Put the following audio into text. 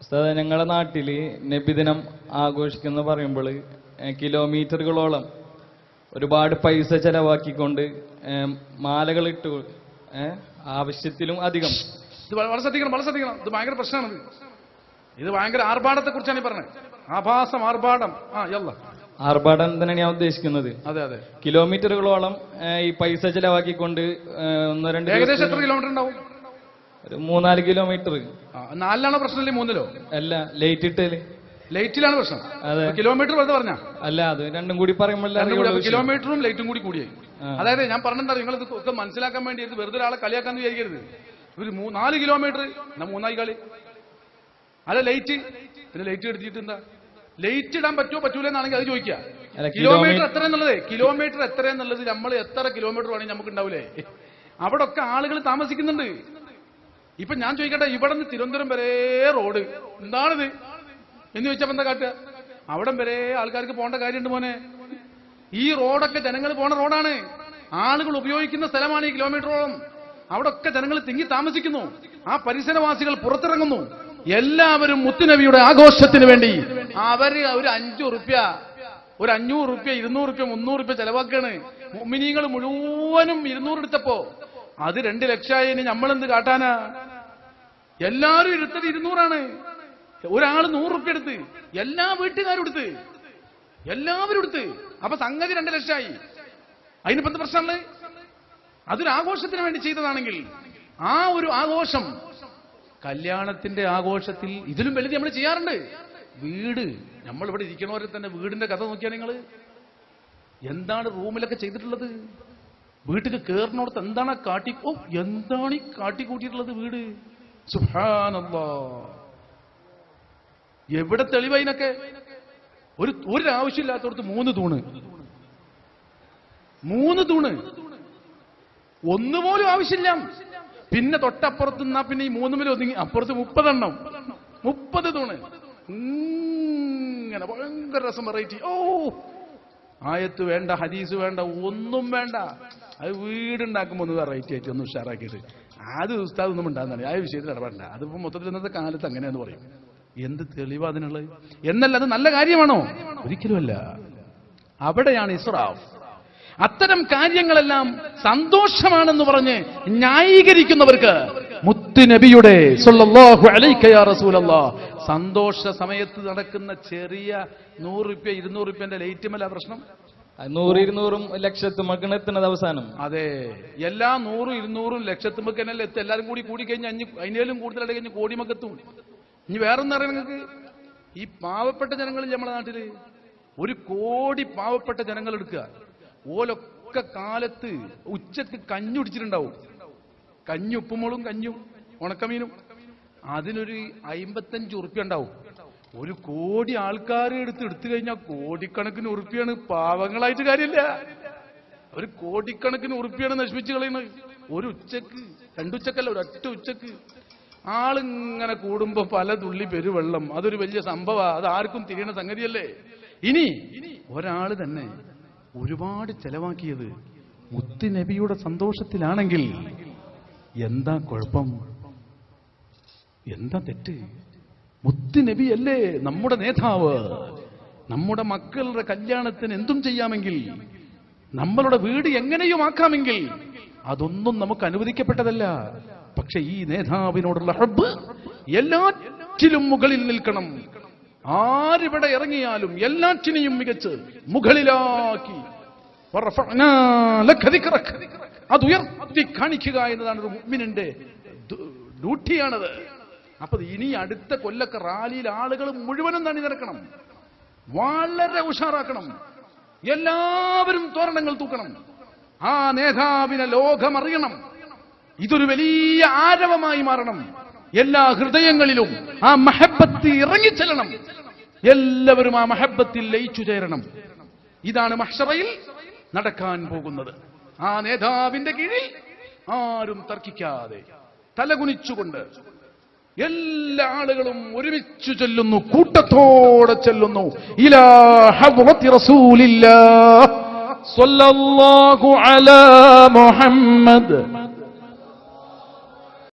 ഉസ്താദെ ഞങ്ങളുടെ നാട്ടിൽ നബിദിനം ആഘോഷിക്കുന്ന പറയുമ്പോൾ കിലോമീറ്ററുകളോളം ഒരുപാട് പൈസ ചെലവാക്കിക്കൊണ്ട് മാലകൾ ഇട്ടു ആവശ്യത്തിലും അധികം. വളരെ ശ്രദ്ധിക്കണം വളരെ ശ്രദ്ധിക്കണം. ഇത് ഭയങ്കര പ്രശ്നമാണ് ഇത് ഇത് ഭയങ്കര ആർഭാടത്തെ കുറിച്ചാണ് ഈ പറഞ്ഞത്. ആഭാസം ആർഭാടം. ആ യല്ല. ആർഭാടം തന്നെയാണ് ഞാൻ ഉദ്ദേശിക്കുന്നത്. അതെ അതെ. കിലോമീറ്ററുകളോളം ഈ പൈസ ചെലവാക്കിക്കൊണ്ട് ഒന്ന് രണ്ട് ഏകദേശം എത്ര കിലോമീറ്റർ ഉണ്ടാവും? ഒരു മൂന്നാൽ കിലോമീറ്റർ. നാലിലാണോ പ്രശ്നമില്ലേ മൂന്നിലോ? അല്ല ലേറ്റ് ഇട്ടൽ. ലൈറ്റിലാണ് പ്രശ്നം. അതെ. കിലോമീറ്റർ വെറുതെ പറഞ്ഞ? അല്ല അത് രണ്ടും കൂടി പറയുമ്പോഴല്ല. കിലോമീറ്ററും ലൈറ്റും കൂടി കൂടിയായി. അതായത് ഞാൻ പറഞ്ഞെന്താ നിങ്ങൾ ഒക്കെ മനസ്സിലാക്കാൻ വേണ്ടി ഇത് വെറുതെ ഒരാളെ കളിയാക്കാന്ന് വിചാരിക്കരുത്. ഒരു നാല് കിലോമീറ്റർ മൂന്നായി കളി. അല്ല ലൈറ്റ് പിന്നെ ലൈറ്റ് എടുത്തിട്ട് എന്താ? ലൈറ്റ് ഇടാൻ പറ്റുമോ പറ്റൂല എന്നാണെങ്കിൽ അത് ചോദിക്കുക. കിലോമീറ്റർ കിലോമീ- എത്ര എന്നുള്ളത് കിലോമീറ്റർ എത്ര എന്നുള്ളത് നമ്മൾ എത്ര കിലോമീറ്റർ വേണമെങ്കിൽ നമുക്ക് ഉണ്ടാവില്ലേ അവിടെ ഒക്കെ ആളുകൾ താമസിക്കുന്നുണ്ട്. ഇപ്പൊ ഞാൻ ചോദിക്കട്ടെ ഇവിടെ നിന്ന് തിരുവനന്തപുരം വരെ റോഡ്. എന്താണിത്? എന്ന് ചോദിച്ചപ്പോ എന്താ കാട്ടുക? അവിടം വരെ ആൾക്കാർക്ക് പോകേണ്ട കാര്യമുണ്ട് മോനെ. ഈ റോഡൊക്കെ ജനങ്ങൾ പോണ റോഡാണ്. ആളുകൾ ഉപയോഗിക്കുന്ന സ്ഥലമാണ് ഈ കിലോമീറ്ററോളം അവിടെ ഒക്കെ ജനങ്ങൾ തിങ്ങി താമസിക്കുന്നു. ആ പരിസരവാസികൾ പുറത്തിറങ്ങുന്നു. എല്ലാവരും മുത്തുനബിയുടെ ആഘോഷത്തിന് വേണ്ടി. അവർ ഒരു അഞ്ചു റുപ്യ ഒരു അഞ്ഞൂറ് റുപ്യ ഇരുന്നൂറ് റുപ്യ മുന്നൂറ് റുപ്യ ചെലവാക്കാണ്. മിനിങ്ങൾ മുഴുവനും ഇരുന്നൂറ് എടുത്തപ്പോ അത് രണ്ട് ലക്ഷമായി ഇനി നമ്മളെന്ത് കാട്ടാനാ? എല്ലാരും എടുത്തത് ഇരുന്നൂറാണ്. ഒരാൾ നൂറ് റുപ്യ എടുത്ത് എല്ലാ വീട്ടുകാരും എടുത്ത് എല്ലാവരും എടുത്ത്. അപ്പൊ സംഗതി രണ്ട് ലക്ഷമായി. അതിനിപ്പോ എന്ത് പ്രശ്നമുള്ളത്? അതൊരു ആഘോഷത്തിന് വേണ്ടി ചെയ്തതാണെങ്കിൽ ആ ഒരു ആഘോഷം കല്യാണത്തിന്റെ ആഘോഷത്തിൽ ഇതിലും വലുത് നമ്മൾ ചെയ്യാറുണ്ട്. വീട് നമ്മൾ ഇവിടെ ഇരിക്കണവരെ തന്നെ വീടിന്റെ കഥ നോക്കിയാൽ നിങ്ങൾ എന്താണ് റൂമിലൊക്കെ ചെയ്തിട്ടുള്ളത്? വീട്ടിൽ കയറിനോടത്ത് എന്താണ് കാട്ടി ഓ എന്താണ് ഈ കാട്ടിക്കൂട്ടിയിട്ടുള്ളത് വീട്? സുഹാനല്ലോ എവിടെ തെളിവതിനൊക്കെ ഒരു ഒരു ആവശ്യമില്ലാത്തടത്ത് മൂന്ന് തൂണ്. മൂന്ന് തൂണ്. ഒന്നുപോലും ആവശ്യമില്ല. പിന്നെ തൊട്ടപ്പുറത്ത് നിന്നാ പിന്നെ ഈ മൂന്നുമിലും ഒതുങ്ങി. അപ്പുറത്ത് മുപ്പതെണ്ണം. മുപ്പത് തൂണ്. ഇങ്ങനെ ഭയങ്കര രസം വെറൈറ്റി ഓ ആയത്ത് വേണ്ട ഹദീസ് വേണ്ട ഒന്നും വേണ്ട. അത് വീടുണ്ടാക്കുമ്പോൾ ഒന്ന് വെറൈറ്റി ആയിട്ട് ഒന്ന് ഉഷാറാക്കിയിട്ട്. അത് ഉസ്താദ് ഒന്നും ഉണ്ടാകുന്നതാണ്. ആ വിഷയത്തിൽ ഇടപെടണ്ട. അതിപ്പോ മൊത്തത്തിൽ ഇന്നത്തെ കാലത്ത് അങ്ങനെയാന്ന് പറയും. എന്ത് തെളിവാ അതിനുള്ളത്? എന്നല്ല അത് നല്ല കാര്യമാണോ? ഒരിക്കലുമല്ല. അവിടെയാണ് ഇസ്രാഫ് അത്തരം കാര്യങ്ങളെല്ലാം സന്തോഷമാണെന്ന് പറഞ്ഞ് ന്യായീകരിക്കുന്നവർക്ക് മുത്തുനബിയുടെ സന്തോഷ സമയത്ത് നടക്കുന്ന ചെറിയ നൂറ് റുപ്യ ഇരുന്നൂറ് റുപ്യന്റെ ലൈറ്റുമല്ല പ്രശ്നം? നൂറ് ഇരുന്നൂറും ലക്ഷത്തുമൊക്കെ എത്തുന്നത് അവസാനം. അതെ. എല്ലാ നൂറും ഇരുന്നൂറും ലക്ഷത്തുമ്പൊക്കെ തന്നെ എത്തും എല്ലാവരും കൂടി കൂടി കഴിഞ്ഞ് അഞ്ഞ് അതിനേലും കൂടുതലായിട്ട് കഴിഞ്ഞ് കോടിമക്കെത്തും ഇനി വേറൊന്നും അറിയാം നിങ്ങൾക്ക്. ഈ പാവപ്പെട്ട ജനങ്ങളിൽ നമ്മുടെ നാട്ടിൽ? ഒരു കോടി പാവപ്പെട്ട ജനങ്ങൾ എടുക്കുക. ഓലൊക്കെ കാലത്ത് ഉച്ചയ്ക്ക് കഞ്ഞുടിച്ചിട്ടുണ്ടാവും കഞ്ഞി ഉപ്പുമുളും കഞ്ഞും ഉണക്കമീനും. അതിനൊരു അയിമ്പത്തഞ്ച് ഉറുപ്പ്യ ഉണ്ടാവും. ഒരു കോടി ആൾക്കാർ എടുത്ത് എടുത്തു കഴിഞ്ഞാൽ കോടിക്കണക്കിന് ഉറുപ്പിയാണ്. പാവങ്ങളായിട്ട് കാര്യമില്ല. ഒരു കോടിക്കണക്കിന് ഉറുപ്പിയാണ് നശിപ്പിച്ചു കളയുന്നത്. ഒരു ഉച്ചയ്ക്ക് രണ്ടുച്ചക്കല്ല ഒരു ഒറ്റ ഉച്ചയ്ക്ക് ആളിങ്ങനെ കൂടുമ്പോ പല തുള്ളി പെരുവെള്ളം. അതൊരു വലിയ സംഭവ. അത് ആർക്കും തിരിയണ സംഗതിയല്ലേ? ഇനി ഒരാൾ തന്നെ ഒരുപാട് ചെലവാക്കിയത്. മുത്തു നബിയുടെ സന്തോഷത്തിലാണെങ്കിൽ എന്താ കുഴപ്പം? എന്താ തെറ്റ്? മുത്തി നബി അല്ലേ നമ്മുടെ നേതാവ്? നമ്മുടെ മക്കളുടെ കല്യാണത്തിന് എന്തും ചെയ്യാമെങ്കിൽ നമ്മളുടെ വീട് എങ്ങനെയും ആക്കാമെങ്കിൽ അതൊന്നും നമുക്ക് അനുവദിക്കപ്പെട്ടതല്ല. പക്ഷെ ഈ നേതാവിനോടുള്ള ഹബ്ബ് എല്ലാറ്റിലും മുകളിൽ നിൽക്കണം. ആരിവിടെ ഇറങ്ങിയാലും എല്ലാറ്റിനെയും മികച്ച് മുകളിലാക്കി. അത് ഉയർത്തി കാണിക്കുക എന്നതാണ് ഒരു മുഗ്മിനിന്റെ ഡ്യൂട്ടിയാണത്. അപ്പൊ ഇനി അടുത്ത കൊല്ലൊക്കെ റാലിയിൽ ആളുകൾ മുഴുവനും തണി നിരക്കണം വളരെ ഉഷാറാക്കണം. എല്ലാവരും തോരണങ്ങൾ തൂക്കണം. ആ നേതാവിനെ ലോകമറിയണം. ഇതൊരു വലിയ ആരവമായി മാറണം. എല്ലാ ഹൃദയങ്ങളിലും ആ മഹബത്ത് ഇറങ്ങിച്ചെല്ലണം. എല്ലാവരും ആ മഹബത്തിൽ ലയിച്ചു ചേരണം. ഇതാണ് മഹ്ഷറയിൽ നടക്കാൻ പോകുന്നത്. ആ നേതാവിന്റെ കീഴിൽ ആരും തർക്കിക്കാതെ തലകുനിച്ചുകൊണ്ട് എല്ലാ ആളുകളും ഒരുമിച്ച് ചെല്ലുന്നു കൂട്ടത്തോടെ ചെല്ലുന്നു. റസൂലില്ലാ മുഹമ്മദ്